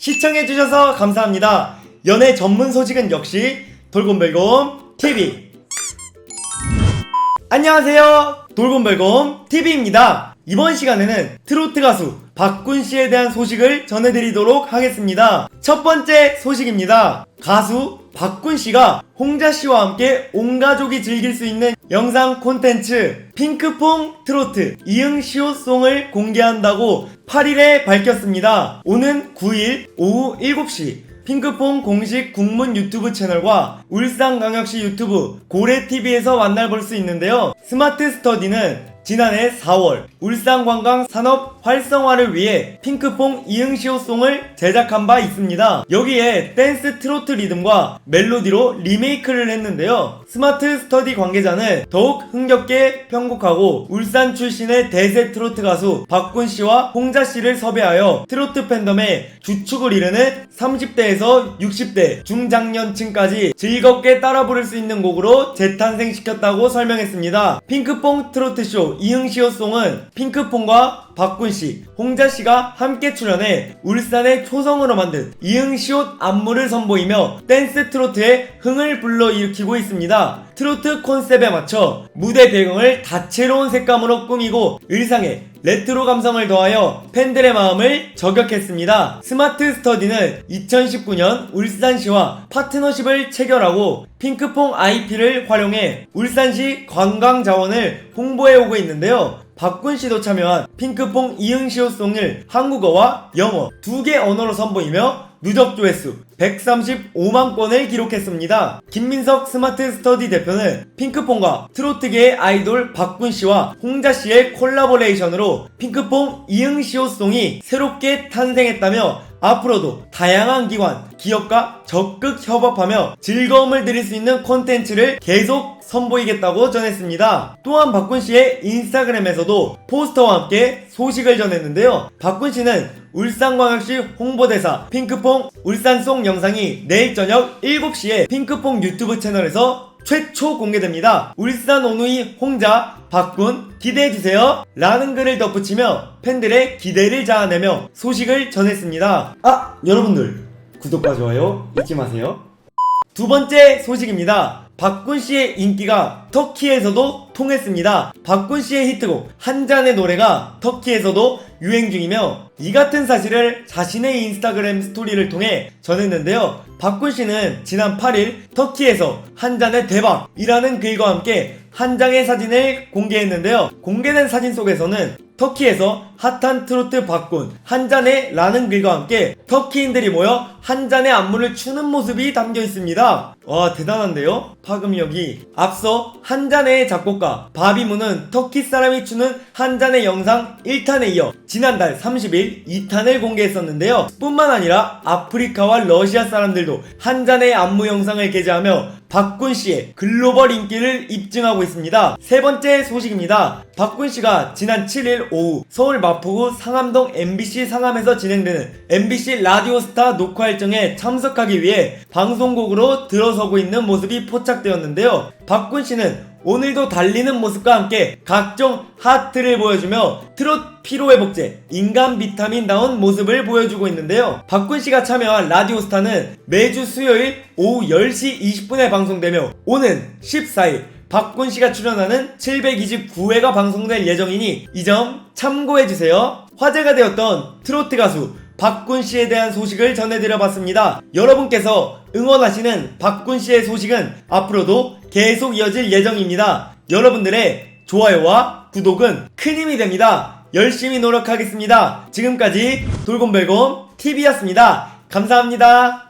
시청해주셔서 감사합니다. 연애 전문 소식은 역시 돌곰별곰 TV. 안녕하세요. 돌곰별곰 TV입니다. 이번 시간에는 트로트 가수 박군 씨에 대한 소식을 전해드리도록 하겠습니다. 첫 번째 소식입니다. 가수 박군 씨가 홍자 씨와 함께 온 가족이 즐길 수 있는 영상 콘텐츠 핑크퐁 트로트 이응시오송을 공개한다고 8일에 밝혔습니다. 오는 9일 오후 7시 핑크퐁 공식 국문 유튜브 채널과 울산광역시 유튜브 고래TV에서 만나볼 수 있는데요. 스마트 스터디는 지난해 4월 울산관광 산업 활성화를 위해 핑크퐁 이응시오송을 제작한 바 있습니다. 여기에 댄스 트로트 리듬과 멜로디로 리메이크를 했는데요. 스마트 스터디 관계자는 더욱 흥겹게 편곡하고 울산 출신의 대세 트로트 가수 박군 씨와 홍자 씨를 섭외하여 트로트 팬덤의 주축을 이루는 30대에서 60대 중장년층까지 즐겁게 따라 부를 수 있는 곡으로 재탄생시켰다고 설명했습니다. 핑크퐁 트로트쇼 이응시오송은 핑크퐁과 박군 씨, 홍자 씨가 함께 출연해 울산의 초성으로 만든 이응시옷 안무를 선보이며 댄스 트로트의 흥을 불러일으키고 있습니다. 트로트 컨셉에 맞춰 무대 배경을 다채로운 색감으로 꾸미고 의상에 레트로 감성을 더하여 팬들의 마음을 저격했습니다. 스마트 스터디는 2019년 울산시와 파트너십을 체결하고 핑크퐁 IP를 활용해 울산시 관광 자원을 홍보해 오고 있는데요. 박군 씨도 참여한 핑크퐁 이응시오송을 한국어와 영어 두 개 언어로 선보이며 누적 조회수 135만 건을 기록했습니다. 김민석 스마트 스터디 대표는 핑크퐁과 트로트계의 아이돌 박군 씨와 홍자 씨의 콜라보레이션으로 핑크퐁 이응시오송이 새롭게 탄생했다며 앞으로도 다양한 기관, 기업과 적극 협업하며 즐거움을 드릴 수 있는 콘텐츠를 계속 선보이겠다고 전했습니다. 또한 박군 씨의 인스타그램에서도 포스터와 함께 소식을 전했는데요. 박군 씨는 울산광역시 홍보대사 핑크퐁 울산송 영상이 내일 저녁 7시에 핑크퐁 유튜브 채널에서 최초 공개됩니다. 울산 오누이 홍자 박군 기대해주세요. 라는 글을 덧붙이며 팬들의 기대를 자아내며 소식을 전했습니다. 아, 여러분들 구독과 좋아요 잊지 마세요. 두 번째 소식입니다. 박군 씨의 인기가 터키에서도 통했습니다. 박군 씨의 히트곡 한 잔의 노래가 터키에서도 유행 중이며 이 같은 사실을 자신의 인스타그램 스토리를 통해 전했는데요. 박군 씨는 지난 8일 터키에서 한 잔의 대박이라는 글과 함께 한 장의 사진을 공개했는데요. 공개된 사진 속에서는 터키에서 핫한 트로트 박군 한 잔의 라는 글과 함께 터키인들이 모여 한 잔의 안무를 추는 모습이 담겨 있습니다. 와 대단한데요? 파급력이 앞서 한 잔의 작곡가 바비무는 터키 사람이 추는 한 잔의 영상 1탄에 이어 지난달 30일 2탄을 공개했었는데요. 뿐만 아니라 아프리카와 러시아 사람들도 한 잔의 안무 영상을 게재하며 박군 씨의 글로벌 인기를 입증하고 있습니다. 세 번째 소식입니다. 박군 씨가 지난 7일 오후 서울 마포구 상암동 MBC 상암에서 진행되는 MBC 라디오스타 녹화 일정에 참석하기 위해 방송국으로 들어서고 있는 모습이 포착되었는데요. 박군 씨는 오늘도 달리는 모습과 함께 각종 하트를 보여주며 트롯 피로회복제, 인간 비타민다운 모습을 보여주고 있는데요. 박군 씨가 참여한 라디오스타는 매주 수요일 오후 10시 20분에 방송되며 오는 14일 박군 씨가 출연하는 729회가 방송될 예정이니 이 점 참고해주세요. 화제가 되었던 트로트 가수 박군 씨에 대한 소식을 전해드려봤습니다. 여러분께서 응원하시는 박군 씨의 소식은 앞으로도 계속 이어질 예정입니다. 여러분들의 좋아요와 구독은 큰 힘이 됩니다. 열심히 노력하겠습니다. 지금까지 돌곰별곰 TV였습니다. 감사합니다.